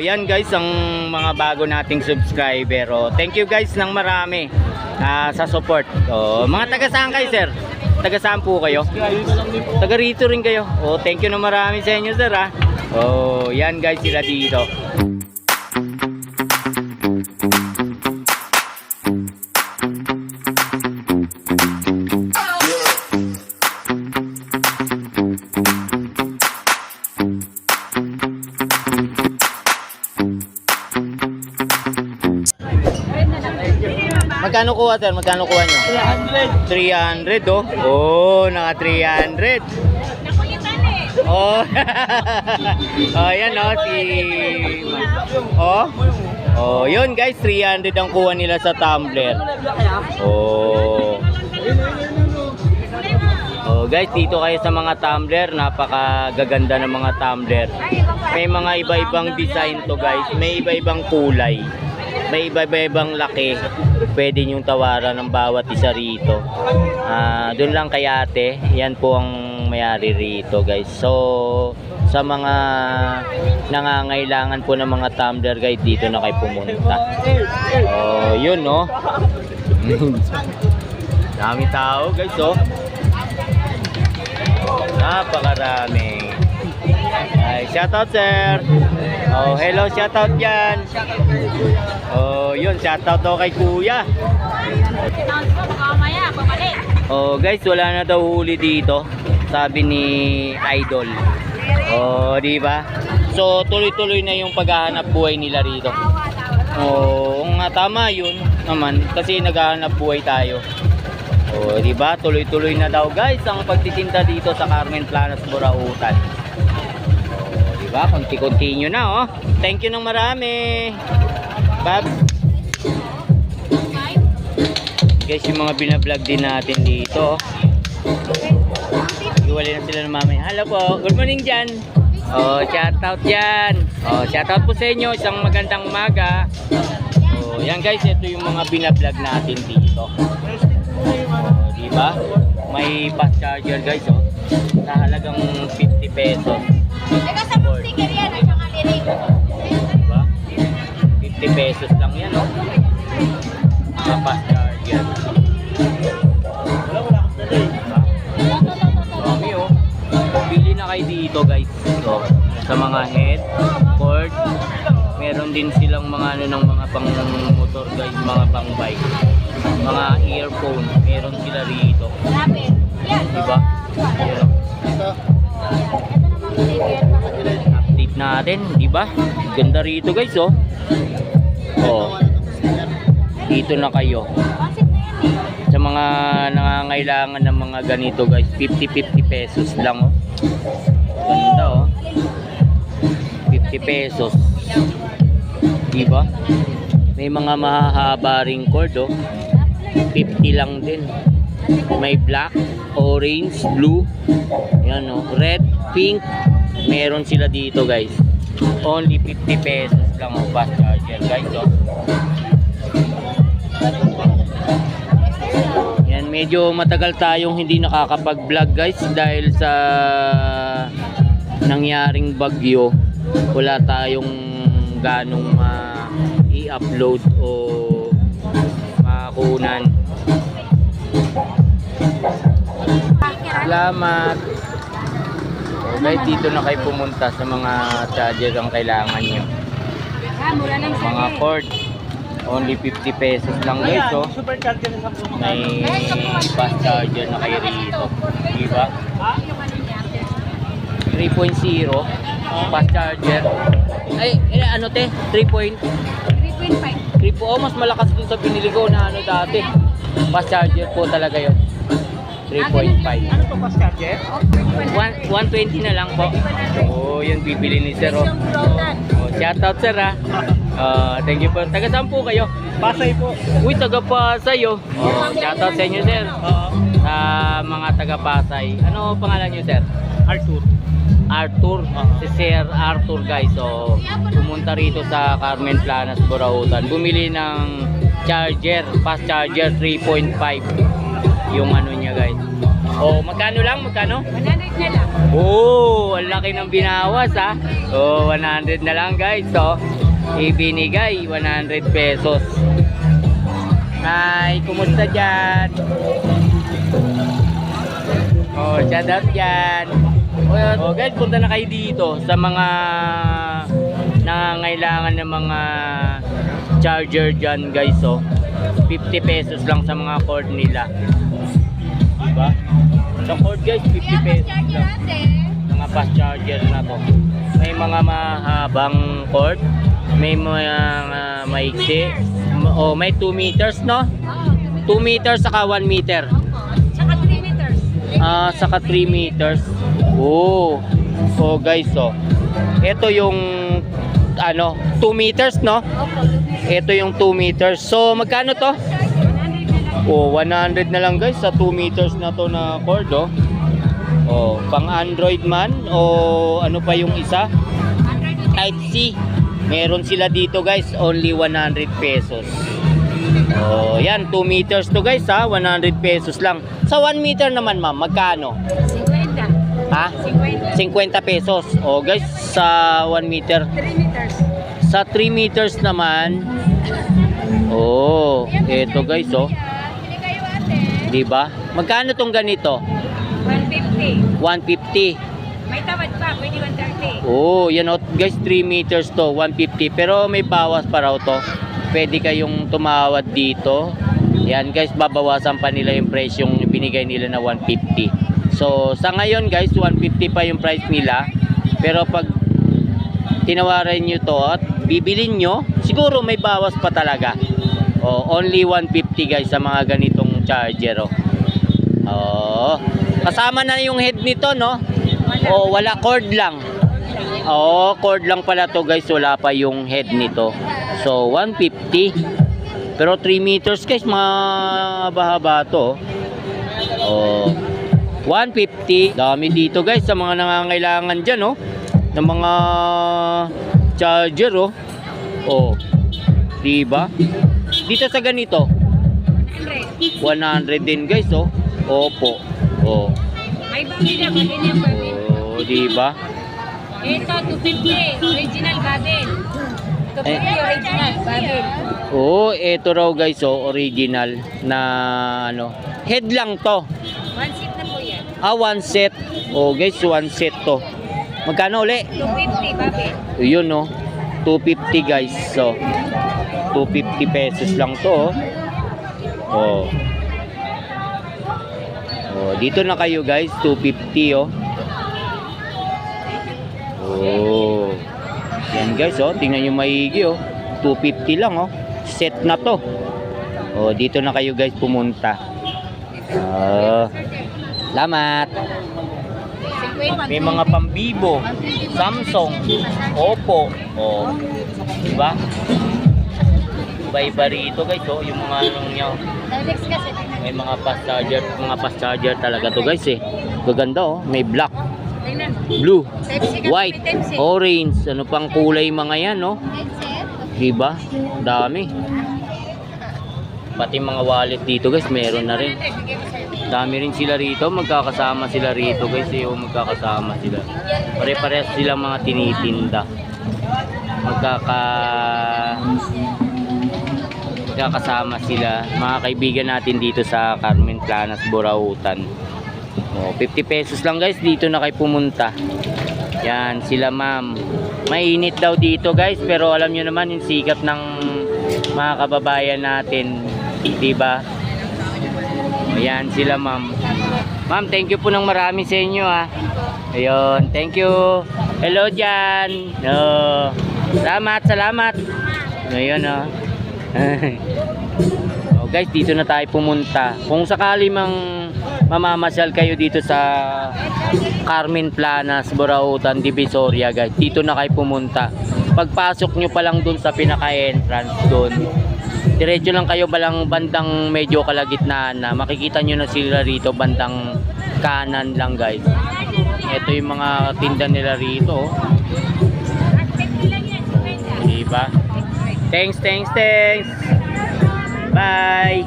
Yan guys ang mga bago nating subscriber. Oh, thank you guys ng marami ah, sa support. Oh, mga taga saan kayo sir? Taga saan po kayo? Taga rito rin kayo. Oh, thank you na marami sa inyo sir ah. Oh, yan guys sila dito. Magkano kuha sir? Magkano kuha nyo? 300 oh. Oh, naka 300. Oh. oh, yan oh si Oh. Oh, yun guys, 300 ang kuha nila sa tumbler. Oh. Oh, guys, dito kayo sa mga tumbler, napakagaganda ng mga tumbler. May mga iba-ibang design to, guys. May iba-ibang kulay. May iba-ibang laki. Pwede niyong tawaran ng bawat isa rito. Ah, doon lang kay ate. Yan po ang mayari rito, guys. So, sa mga nangangailangan po ng mga tumbler, guys, dito na kayo pumunta. Oh, yun, no? Dami tao, guys, oh. Napakarami. Ay, shoutout sir. Oh, hello, shoutout yan. Oh, yun, shoutout daw kay kuya. Oh, guys, wala na daw huli dito. Sabi ni Idol. Oh, di ba? So, tuloy-tuloy na yung paghahanap buhay nila rito. Oh, nga tama yun naman kasi naghahanap buhay tayo. Oh, di ba? Tuloy-tuloy na daw guys ang pagtitinda dito sa Carmen Planas Burautan. Oh, di ba? Konti-continue na oh. Thank you ng marami. Babs. Guys, yung mga binablog din natin dito. Iwalay na sila ng mamay. Hello po. Good morning dyan. Oh, shout out yan. Oh, shout out po sa inyo. Isang magandang umaga. Oh, yan guys, ito yung mga binablog natin dito. Oh, di ba? May fast charger guys, oh. Sa halagang 50 pesos. 50 pesos lang yan, oh. Mga fast charger. Wala, wala dala eh. Diba? Dami, oh. Bili na kayo dito, guys. So, sa mga head, cord, meron din silang mga ano ng mga pang motor guys, mga pang bike. Mga earphone, meron sila rito. Diba? Meron. Update natin, di ba? Ganda rito guys, oh. Oh. Dito na kayo. Sa mga nangangailangan ng mga ganito guys, 50-50 pesos lang, oh. Ganda, oh. 50 pesos. Di ba? May mga mahahaba ring cord, oh. 50 lang din. May black, orange, blue, yan oh, red, pink. Meron sila dito, guys. Only 50 pesos lang ang fast charger, guys. Yan, medyo matagal tayong hindi nakakapag-vlog, guys, dahil sa nangyaring bagyo. Wala tayong ganong ma i-upload o makakunan. Salamat. Okay, dito na kayo pumunta sa mga charger ang kailangan nyo. Mga cord. Only 50 pesos lang guys, oh. Super charger na sa May fast charger na kayo rito. Diba? 3.0 fast charger. Ay, eh, ano te? 3 point? 3 po. Oh, mas malakas dun sa binili ko na ano dati. Fast charger po talaga yun. 3.5. Ano to fast charger? One- 120 na lang po. Oh, yun bibili ni Sir. Oh. Oh, shout out Sir ah. Thank you po. Taga saan po kayo? Pasay po. Uy, taga Pasay oh. Oh, shout out sa inyo Sir. Oo. Sa mga taga Pasay. Ano pangalan niyo Sir? Arthur. Arthur. Si Sir Arthur guys. So, pumunta rito sa Carmen Planas, Borautan. Bumili ng charger, fast charger 3.5. Yung ano niya guys. Oh, magkano lang? Magkano? 100 na lang. Oh, ang laki ng binawas ha. Oh, 100 na lang guys. So, ibinigay 100 pesos. Hi, kumusta dyan? Oh, shout out dyan. Oh, guys, punta na kayo dito sa mga nangangailangan ng mga charger dyan guys. Oh. 50 pesos lang sa mga cord nila. Diba? Sa cord guys, 50 pesos mga fast charger na to. May mga mahabang cord, may mga uh, maiksi, m- oh, may 2 meters no? 2 meters saka 1 meter. Tsaka 3 meters. Ah, saka 3 meters. Oh. So guys, oh. Ito yung ano, 2 meters no? Ito yung 2 meters. So magkano to? 100 na lang. Oh, 100 na lang guys sa 2 meters na to na cord oh. Oh, pang Android man o ano pa yung isa? 100 Type C. Meron sila dito guys, only 100 pesos. Oh, yan 2 meters to guys ha, 100 pesos lang. Sa 1 meter naman ma'am, magkano? 50. Ha? 50. 50 pesos. Oh guys, sa 1 meter. 3 meters. Sa 3 meters naman, oh, eto guys oh. Di ba? Magkano tong ganito? 150. 150. May tawad pa. Pwede 130. Oh, yan o guys, 3 meters to, 150. Pero may bawas pa raw to. Pwede kayong tumawad dito. Yan guys, babawasan pa nila yung price yung binigay nila na 150. So, sa ngayon guys, 150 pa yung price nila. Pero pag tinawaran nyo to at bibilin nyo, siguro may bawas pa talaga. Oh, only 150 guys sa mga ganitong charger. Oh. Oh. Kasama na yung head nito, no? Oh, wala cord lang. Oo, cord lang pala to guys. Wala pa yung head nito. So, 150. Pero 3 meters guys, mahaba to. Oh. 150. Dami dito guys sa mga nangangailangan dyan, oh. Ng mga charger, oh. Oh. Diba? Dito sa ganito, 100. 100 din guys, oh. Opo. Oh. May bumili na. Pwede niya bumili. Oh, diba? Ito, 250. Original Babel. 250 original Babel. Oo, eto raw guys, oh, original na ano. Head lang to. One seat na po yan. Ah, one set. Oh, guys, one set to. Magkano uli? 250 Babel. Yun, no. 250 guys. So, 250 pesos lang to, oh. Oh. Oh, dito na kayo guys, 250 oh. Oh. Yan guys, oh, tingnan niyo maigi oh. 250 lang oh. Set na to. Oh, dito na kayo guys pumunta. Oh. Salamat. 50. May mga pambibo, Samsung, Oppo, oh. Diba? Iba-iba rito guys, oh, yung mga anong nyo. May mga fast charger, mga fast charger talaga to guys eh. Gaganda oh, may black, blue, white, orange, ano pang kulay mga yan no? Headset. Diba? Dami. Pati mga wallet dito guys, meron na rin. Dami rin sila rito, magkakasama sila rito guys, eh, oh, magkakasama sila. Pare-parehas sila mga tinitinda. Magkaka magkakasama sila, mga kaibigan natin dito sa Carmen Planas, Borautan. Oh, 50 pesos lang guys, dito na kayo pumunta. Yan, sila ma'am. Mainit daw dito guys, pero alam nyo naman yung sikap ng mga kababayan natin. Diba? O, yan, sila ma'am. Ma'am, thank you po ng marami sa inyo ha. Ayun, thank you. Hello dyan. No. Salamat, salamat. Ayun oh. oh guys, dito na tayo pumunta. Kung sakali mang mamamasyal kayo dito sa Carmen Planas, Borautan, Divisoria guys, dito na kayo pumunta. Pagpasok nyo pa lang dun sa pinaka-entrance dun, diretso lang kayo balang bandang medyo kalagitnaan na makikita nyo na sila rito bandang kanan lang guys. Ito yung mga tinda nila rito. Diba? Thanks, thanks, thanks. Bye.